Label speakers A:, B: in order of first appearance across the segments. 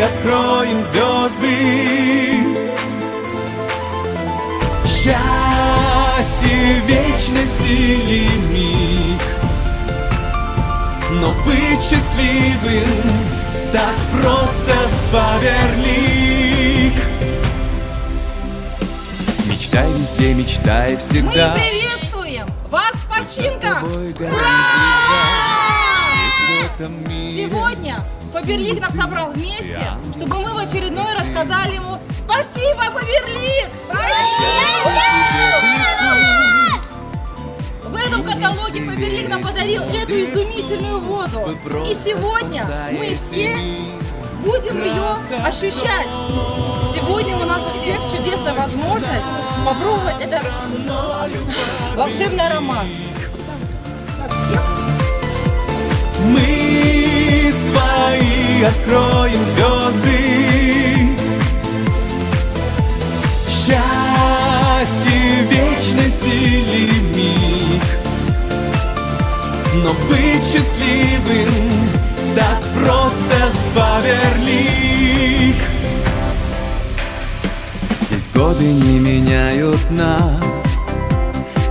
A: откроем звезды. Счастье вечности лимит, но быть счастливым так просто сваверлик. Мечтай везде, мечтай
B: Мы
A: всегда.
B: приветствуем вас в починках! Ура! Сегодня Фаберлик нас собрал вместе, чтобы мы в очередной рассказали ему Спасибо, Фаберлик! В этом каталоге Фаберлик нам подарил эту изумительную воду. И сегодня мы все будем ее ощущать. Сегодня у нас у всех чудесная возможность попробовать этот волшебный аромат.
A: Мы откроем звезды. Счастье вечности лимит Но быть счастливым так просто сваверлик Здесь годы не меняют нас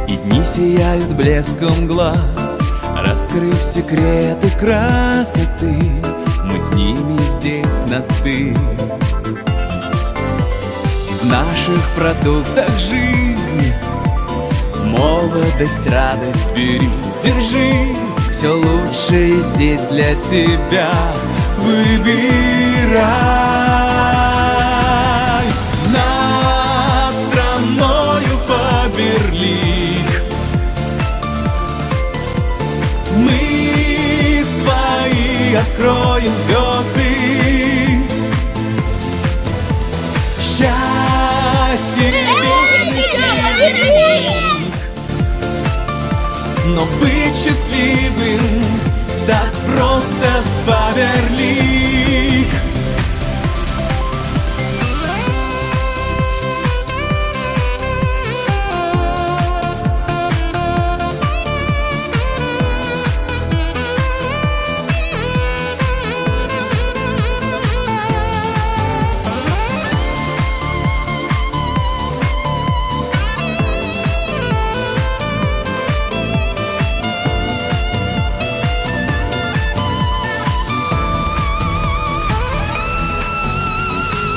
A: И дни сияют блеском глаз Раскрыв секреты красоты Мы с ними здесь на «ты» В наших продуктах жизни Молодость, радость бери, держи. Все лучшее здесь для тебя. Выбирай откроем звезды. Счастье вечный Но быть счастливым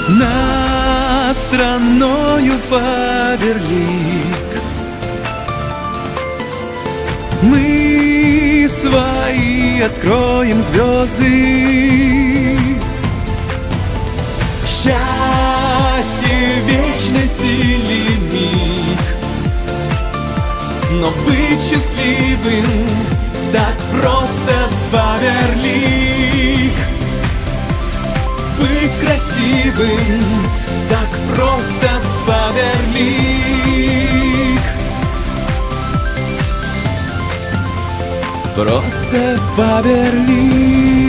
A: Над страною Фаберлик. Мы свои откроем звезды. Счастье вечности лимит Но быть счастливым так просто сваверлик быть красивым Так просто сваверлик Просто Фаберлик